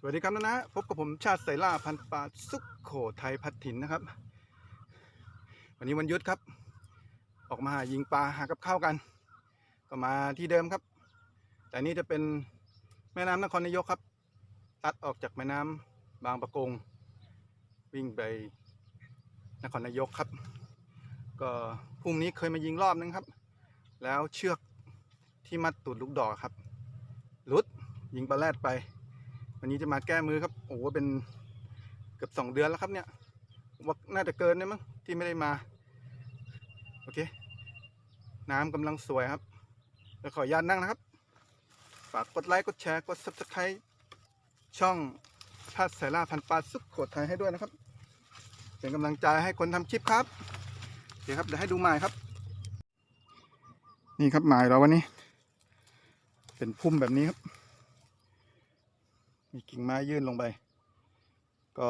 สวัสดีครับนะนะพบกับผมชาติไสล่าพันปาสุขโขทัยพัดถิ่นนะครับ วันนี้วันยุดครับ ออกมาหายิงปลาหากับข้าวกัน ก็มาที่เดิมครับ แต่นี่จะเป็นแม่น้ำนครนายกครับ ตัดออกจากแม่น้ำบางประกง วิ่งไปนครนายกครับ ก็พรุ่งนี้เคยมายิงรอบนึงครับ แล้วเชือกที่มัดตูดลูกดอกครับหลุดยิงปลาแรดไป วันนี้จะมาแก้มือครับ โอ้โหเป็นเกือบสองเดือนแล้วครับเนี่ยว่าน่าจะเกินนะมั้งที่ไม่ได้มา โอเค น้ำกำลังสวยครับแล้วขออนุญาตนั่งนะครับ ฝากกดไลค์ กดแชร์ กด subscribe ช่องชาติสายล่าพันปลาสุขโขทัยให้ด้วยนะครับ เป็นกำลังใจให้คนทำคลิปครับโอเคครับเดี๋ยวให้ดูหมายครับ นี่ครับหมายเราวันนี้ เป็นพุ่มแบบนี้ครับ มีกิ่งไม้ยื่นลงไป ก็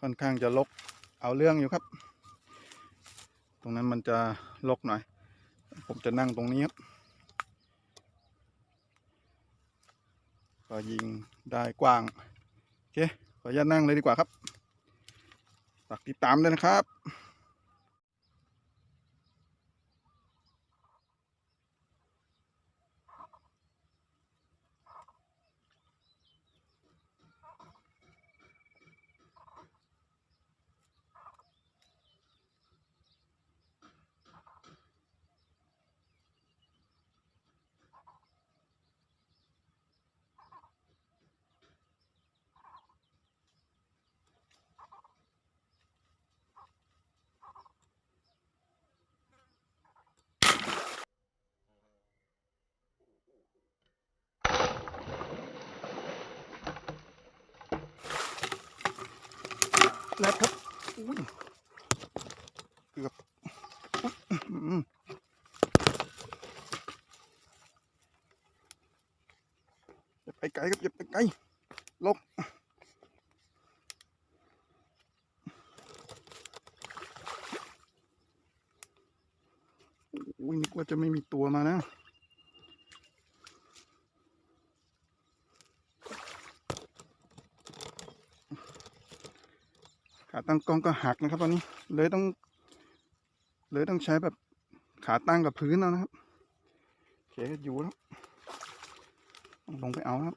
ค่อนข้างจะลกเอาเรื่องอยู่ครับ ตรงนั้นมันจะลกหน่อย ผมจะนั่งตรงนี้ครับ ก็ยิงได้กว้าง โอเค ขออนุญาตนั่งเลยดีกว่าครับฝากติดตามด้วยนะครับ แรดครับอุ้ยเกือบอย่าไปไกลครับอย่าไปไกลลบอุ้ยนึกว่าจะไม่มีตัวมานะ ตั้งกล้องก็หักนะครับ ตอนนี้ เลยต้อง เลยต้องใช้แบบขาตั้งกับพื้นแล้วนะครับโอเคอยู่แล้วลงไปเอาครับ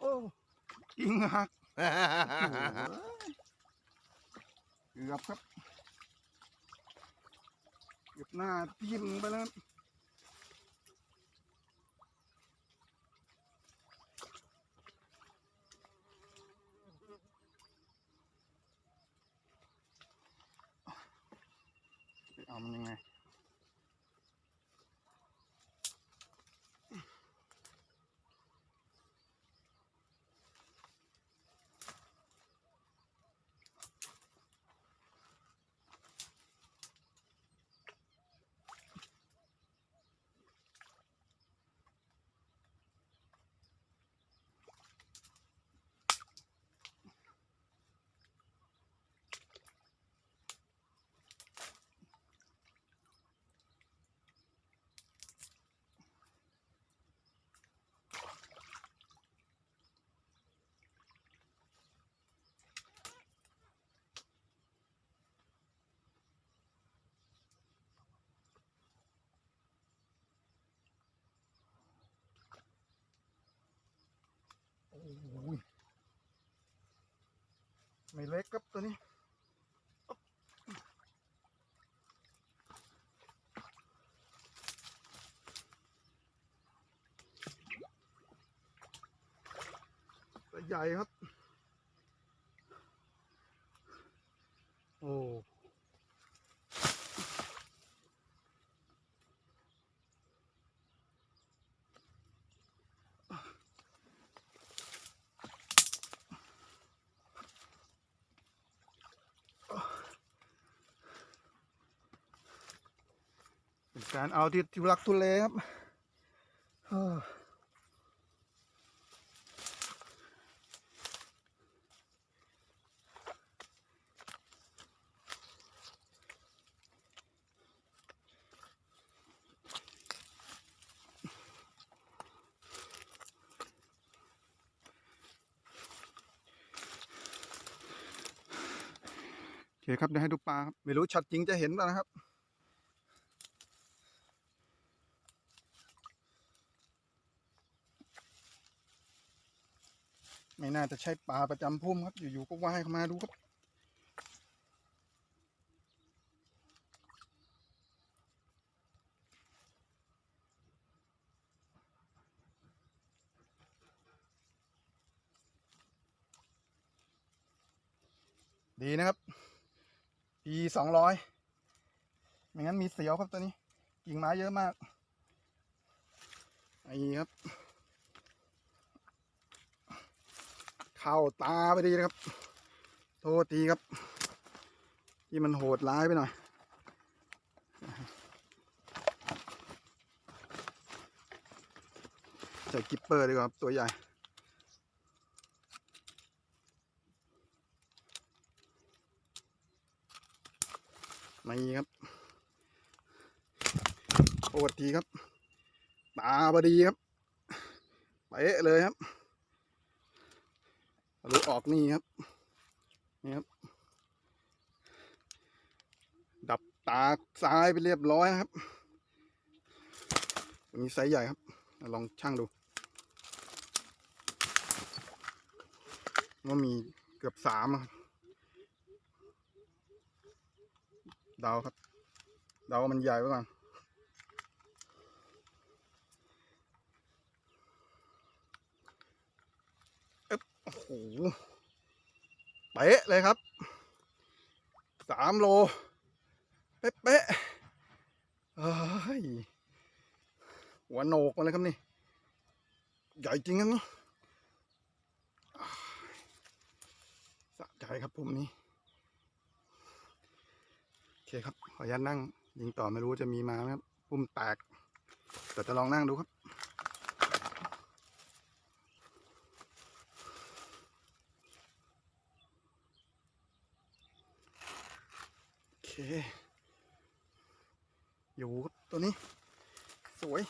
โอ้ ยิงหักเกือบครับเกือบหน้าทิ่มไปแล้ว ไม่เล็กครับตัวนี้ตัวใหญ่ครับ โอ้ เป็นการเอาที่ทุลักทุเลครับเฮ้อโอเคครับเดี๋ยวให้ดูปลาครับไม่รู้ช็อตจริงจะเห็นป่ะนะครับ ไม่น่าจะใช่ปลาประจำพุ่มครับ อยู่ๆก็ว่ายเข้ามาดูครับ ดีนะครับ ปีสองร้อยไม่งั้นมีเสียวครับตัวนี้กิ่งไม้เยอะมากไอ้ครับ เข้าตาไปดีนะครับโทษทีครับ ที่มันโหดร้ายไปหน่อยใส่กิปเปอร์ดีกว่าครับตัวใหญ่ไม่ครับโทษทีครับ ตาบดีครับเป๊ะเลยครับ รือออกนี่ครับนี่ครับ ดับตาซ้ายไปเรียบร้อยนะครับตัวนี้ไซส์ใหญ่ครับ ลองช่างดูว่ามีเกือบสามเดาครับ เดาว่ามันใหญ่ไว้ก่อน โอ้โหเป๊ะเลยครับสามโล เป๊ะเป๊ะเอ้ยหัวโหนกมาเลยครับนี่ ใหญ่จริงครับนี่สะใจครับผมนี่โอเคครับ ขออนุญาตนั่ง ยิงต่อไม่รู้จะมีมาไหมครับ ปุ่มแตก แต่จะลองนั่งดูครับ อเคอยู่ครับตัวนี้ สวย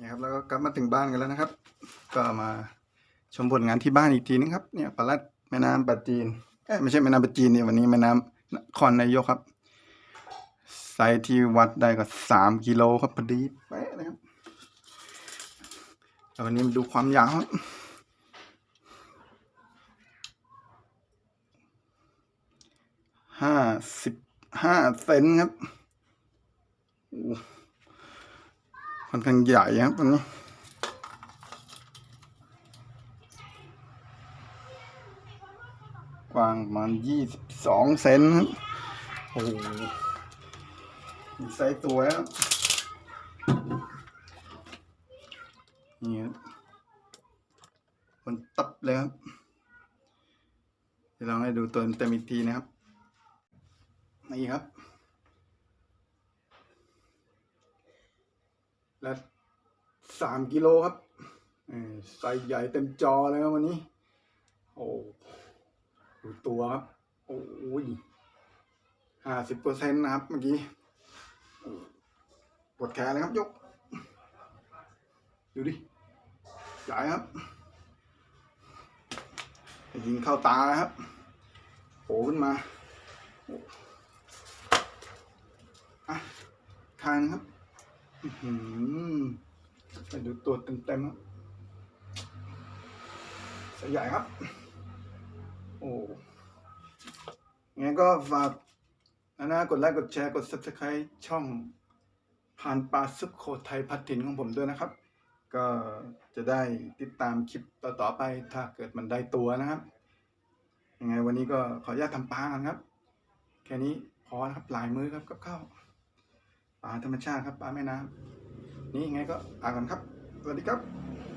นี่ครับแล้วก็กลับมาถึงบ้านกันแล้วนะครับ ก็มาชมผลงานที่บ้านอีกทีนึงครับ เนี่ยปลาลัด ม่น้ำปลาจีนไม่ใช่แม่น้ำปลาจีนเนี่ยวันนี้แม่น้ำนครนายกครับไซส์ที่วัดได้ก็สามกิโลครับพอดีเป๊ะเลยครับแล้ววันนี้มาดูความยาวครับห้าสิบห้าเซนครับค่อนข้างใหญ่ครับอันนี้ กว้างประมาณยี่สิบสองเซนครับโอ้โหไซส์ตัวครับนี่ครับมันตับเลยครับเดี๋ยวลองให้ดูตัวเต็มอีกทีนะครับนี่ครับ และสามกิโลครับเออไซส์ใหญ่เต็มจอเลยครับวันนี้ โอ้ ดูตัวครับ โอ้ยห้าสิบเปอร์เซ็นต์นะครับ เมื่อกี้ปวดแขนเลยครับยก ดูดิใหญ่ครับ ยิงเข้าตาครับโผล่ขึ้นมาอะคางครับอื้อหือไปดูตัวเต็มๆครับสายใหญ่ครับ อ้งั้นก็ฝากนะนะกดไลค์กดแชร์กด subscribe ช่องผ่านปลาซุปโคไทยพัดถิ่นของผมด้วยนะครับ ก็จะได้ติดตามคลิปต่อๆไปถ้าเกิดมันได้ตัวนะครับ ยังไงวันนี้ก็ขออนุญาตทำปลากันครับ แค่นี้พอนะครับหลายมือครับกับข้าวปลาธรรมชาติครับปลาแม่น้ำนี่ยังไงก็ลากันครับ สวัสดีครับ